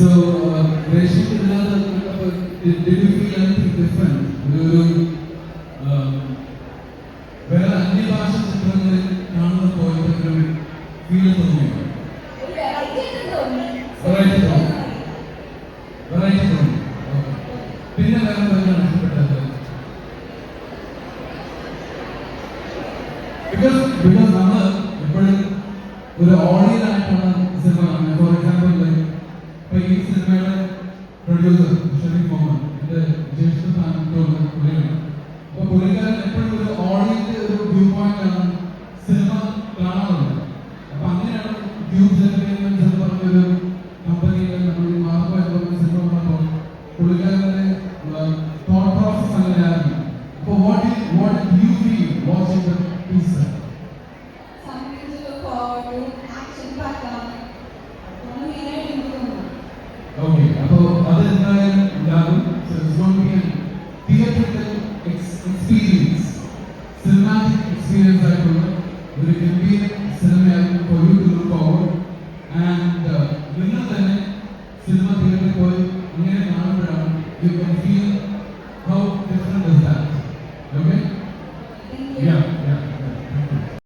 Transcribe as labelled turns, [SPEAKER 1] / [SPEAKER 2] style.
[SPEAKER 1] So, uh, Reshmi, another, uh, did, did you feel anything different? um, വേറെ അന്യഭാഷ ചിത്രങ്ങളിൽ കാണുന്ന ഒരു ഫീൽ തോന്നിയോ
[SPEAKER 2] ഒക്കെ തോന്നി.
[SPEAKER 1] വെറൈറ്റി തോന്നി. പിന്നെ വേറെ എന്താണ് ഇഷ്ടപ്പെട്ടത് ബിക്കോസ് ബിക്കോസ് നമ്മൾ എപ്പോഴും ഒരു ഓഡിയൻ പ്രൊഡ്യൂസർ മുഹമ്മദ് എന്റെ ജ്യേഷ്ഠ സ്ഥാനത്തുള്ള പുള്ളിയാണ്. അപ്പൊ പുള്ളിക്കാരൻ എപ്പോഴും ഒരു ഓഡിയൻസ് ഒരു വ്യൂ പോയിന്റ് ആണ് സിനിമ കാണാറുള്ളത്. അപ്പൊ അങ്ങനെയാണ് ക്യൂബ്സ് എന്റർടൈൻമെന്റ് എന്ന് പറഞ്ഞൊരു കമ്പനിയിൽ നമ്മൾ മാർക്കോ എന്ന് പറഞ്ഞ സിനിമ വന്നപ്പോൾ പുള്ളിക്കാരന്റെ തോട്ട് പ്രോസസ് അങ്ങനെയായിരുന്നു അപ്പൊ what what you feel watching the piece
[SPEAKER 2] Something Daniel and so it's going to be a theatrical
[SPEAKER 1] ex experience, cinematic experience I told you, where it can be a cinema for you to look forward and winner uh, then cinema theatre boy, you can feel how